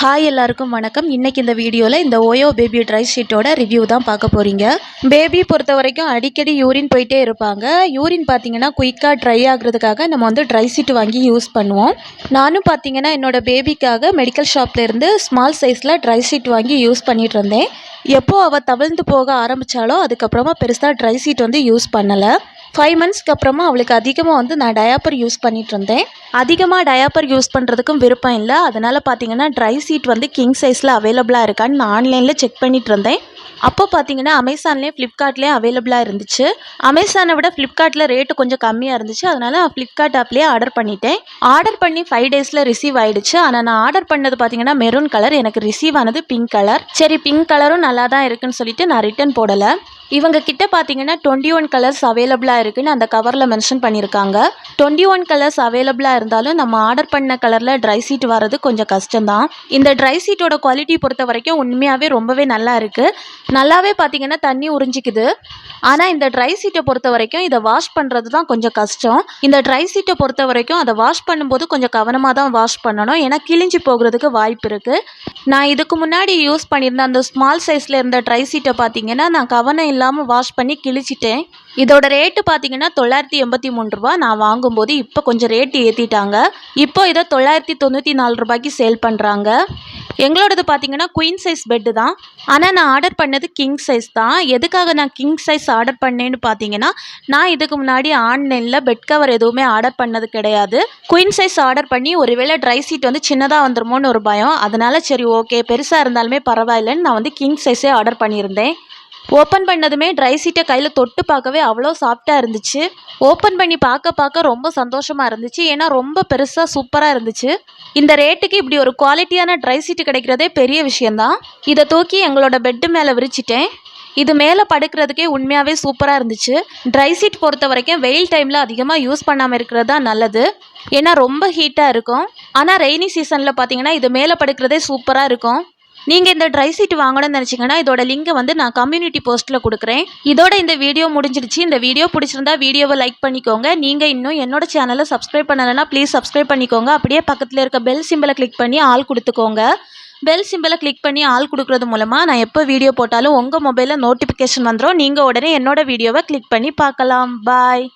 Hi எல்லாருக்கும் வணக்கம். இன்றைக்கி இந்த வீடியோவில் இந்த ஓயோ பேபி ட்ரை ஷீட்டோட ரிவ்யூ தான் பார்க்க போகிறீங்க பேபி பொறுத்த வரைக்கும் அடிக்கடி யூரின் போயிட்டே இருப்பாங்க. யூரின் பார்த்தீங்கன்னா குயிக்காக ட்ரை ஆகுறதுக்காக நம்ம வந்து ட்ரை ஷீட் வாங்கி யூஸ் பண்ணுவோம். நானும் பார்த்தீங்கன்னா என்னோட பேபிக்காக மெடிக்கல் ஷாப்லேருந்து ஸ்மால் சைஸில் ட்ரை ஷீட் வாங்கி யூஸ் பண்ணிட்டு இருந்தேன். எப்போ அவள் தவிழ்ந்து போக ஆரம்பித்தாலோ அதுக்கப்புறமா பெருசாக ட்ரை ஷீட் வந்து யூஸ் பண்ணலை. ஃபைவ் மந்த்ஸ்க்கு அப்புறமா அவளுக்கு அதிகமாக வந்து நான் டயாப்பர் யூஸ் பண்ணிட்டு இருந்தேன் அதிகமாக டயாப்பர் யூஸ் பண்ணுறதுக்கும் விருப்பம் இல்லை. அதனால் பார்த்தீங்கன்னா ட்ரை சீட் வந்து கிங் சைஸில் அவைலபிளாக இருக்கான்னு நான் ஆன்லைனில் செக் பண்ணிட்டு இருந்தேன் அப்போ பார்த்தீங்கன்னா அமேசான்லேயும் ஃப்ளிப்கார்ட்லேயும் அவைலபிளாக இருந்துச்சு. அமேசானை விட ஃப்ளிப்கார்ட்டில் ரேட்டு கொஞ்சம் கம்மியாக இருந்துச்சு. அதனால் நான் ஃப்ளிப்கார்ட் ஆப்லேயே ஆர்டர் பண்ணிட்டேன். ஆர்டர் பண்ணி ஃபைவ் டேஸில் ரிசீவ் ஆயிடுச்சு. ஆனால் நான் ஆர்டர் பண்ணது பார்த்தீங்கன்னா மெரூன் கலர் எனக்கு ரிசீவ் ஆனது பிங்க் கலர் சரி பிங்க் கலரும் நல்லா தான் இருக்குன்னு சொல்லிட்டு நான் ரிட்டர்ன் போடலை. இவங்க கிட்ட பார்த்தீங்கன்னா டுவெண்ட்டி ஒன் கலர்ஸ் அவைலபிளாக இருக்குன்னு அந்த கவரில் மென்ஷன் பண்ணியிருக்காங்க டுவெண்ட்டி ஒன் கலர்ஸ் அவைலபிளாக இருந்தாலும் நம்ம ஆர்டர் பண்ண கலரில் ட்ரை சீட் வர்றது கொஞ்சம் கஷ்டம்தான். இந்த ட்ரை சீட்டோட குவாலிட்டி பொறுத்த வரைக்கும் உண்மையாகவே ரொம்பவே நல்லா இருக்குது நல்லாவே பார்த்தீங்கன்னா தண்ணி உறிஞ்சிக்குது. ஆனால் இந்த ட்ரை சீட்டை பொறுத்த வரைக்கும் இதை வாஷ் பண்ணுறது தான் கொஞ்சம் கஷ்டம். இந்த ட்ரை சீட்டை பொறுத்த வரைக்கும் அதை வாஷ் பண்ணும்போது கொஞ்சம் கவனமாக தான் வாஷ் பண்ணணும். ஏன்னா கிழிஞ்சு போகிறதுக்கு வாய்ப்பு இருக்குது நான் இதுக்கு முன்னாடி யூஸ் பண்ணியிருந்த அந்த ஸ்மால் சைஸில் இருந்த ட்ரை சீட்டை பார்த்தீங்கன்னா நான் கவனம் இல்லாமல் வாஷ் பண்ணி கிழிச்சிட்டேன். இதோட ரேட்டு பார்த்தீங்கன்னா தொள்ளாயிரத்தி எண்பத்தி மூணு ரூபா நான் வாங்கும்போது இப்போ கொஞ்சம் ரேட்டு ஏற்றிட்டாங்க இப்போ இதை தொள்ளாயிரத்தி தொண்ணூற்றி நாலு ரூபாய்க்கு சேல் பண்ணுறாங்க எங்களோடது பார்த்தீங்கன்னா குயின் சைஸ் பெட்டு தான். ஆனால் நான் ஆர்டர் பண்ணது கிங் சைஸ் தான். எதுக்காக நான் கிங் சைஸ் ஆர்டர் பண்ணேன்னு பார்த்தீங்கன்னா நான் இதுக்கு முன்னாடி ஆன்லைனில் பெட் கவர் எதுவுமே ஆர்டர் பண்ணது கிடையாது. குயின் சைஸ் ஆர்டர் பண்ணி ஒருவேளை ட்ரை சீட் வந்து சின்னதாக வந்துருமோன்னு ஒரு பயம். அதனால சரி ஓகே பெருசாக இருந்தாலுமே பரவாயில்லைன்னு நான் வந்து கிங் சைஸே ஆர்டர் பண்ணியிருந்தேன். ஓப்பன் பண்ணதுமே ட்ரை சீட்டை கையில் தொட்டு பார்க்கவே அவ்வளோ சாஃப்டாக இருந்துச்சு. ஓப்பன் பண்ணி பார்க்க பார்க்க ரொம்ப சந்தோஷமாக இருந்துச்சு. ஏன்னா ரொம்ப பெருசாக சூப்பராக இருந்துச்சு. இந்த ரேட்டுக்கு இப்படி ஒரு குவாலிட்டியான ட்ரை சீட்டு கிடைக்கிறதே பெரிய விஷயந்தான் இதை தூக்கி எங்களோட பெட்டு மேலே விரிச்சிட்டேன். இது மேலே படுக்கிறதுக்கே உண்மையாகவே சூப்பராக இருந்துச்சு. ட்ரை சீட் பொறுத்த வரைக்கும் வெயில் டைமில் அதிகமாக யூஸ் பண்ணாமல் இருக்கிறது தான் நல்லது. ஏன்னா ரொம்ப ஹீட்டாக இருக்கும். ஆனால் ரெய்னி சீசனில் பார்த்தீங்கன்னா இது மேலே படுக்கிறதே சூப்பராக இருக்கும். நீங்கள் இந்த ட்ரை சீட் வாங்கணும்னு நினச்சிங்கன்னா இதோட லிங்கை வந்து நான் கம்யூனிட்டி போஸ்ட்டில் கொடுக்குறேன். இதோட இந்த வீடியோ முடிஞ்சிருச்சு இந்த வீடியோ பிடிச்சிருந்தா வீடியோவை லைக் பண்ணிக்கோங்க. நீங்கள் இன்னும் என்னோட சேனலை சப்ஸ்கிரைப் பண்ணலைன்னா ப்ளீஸ் சப்ஸ்கிரைப் பண்ணிக்கோங்க. அப்படியே பக்கத்தில் இருக்க பெல் சிம்பிளை கிளிக் பண்ணி ஆள் கொடுத்துக்கோங்க. பெல் சிம்பிளை கிளிக் பண்ணி ஆள் கொடுக்குறது மூலமாக நான் எப்போ வீடியோ போட்டாலும் உங்கள் மொபைலில் நோட்டிஃபிகேஷன் வந்துடும் நீங்கள் உடனே என்னோட வீடியோவை கிளிக் பண்ணி பார்க்கலாம். பாய்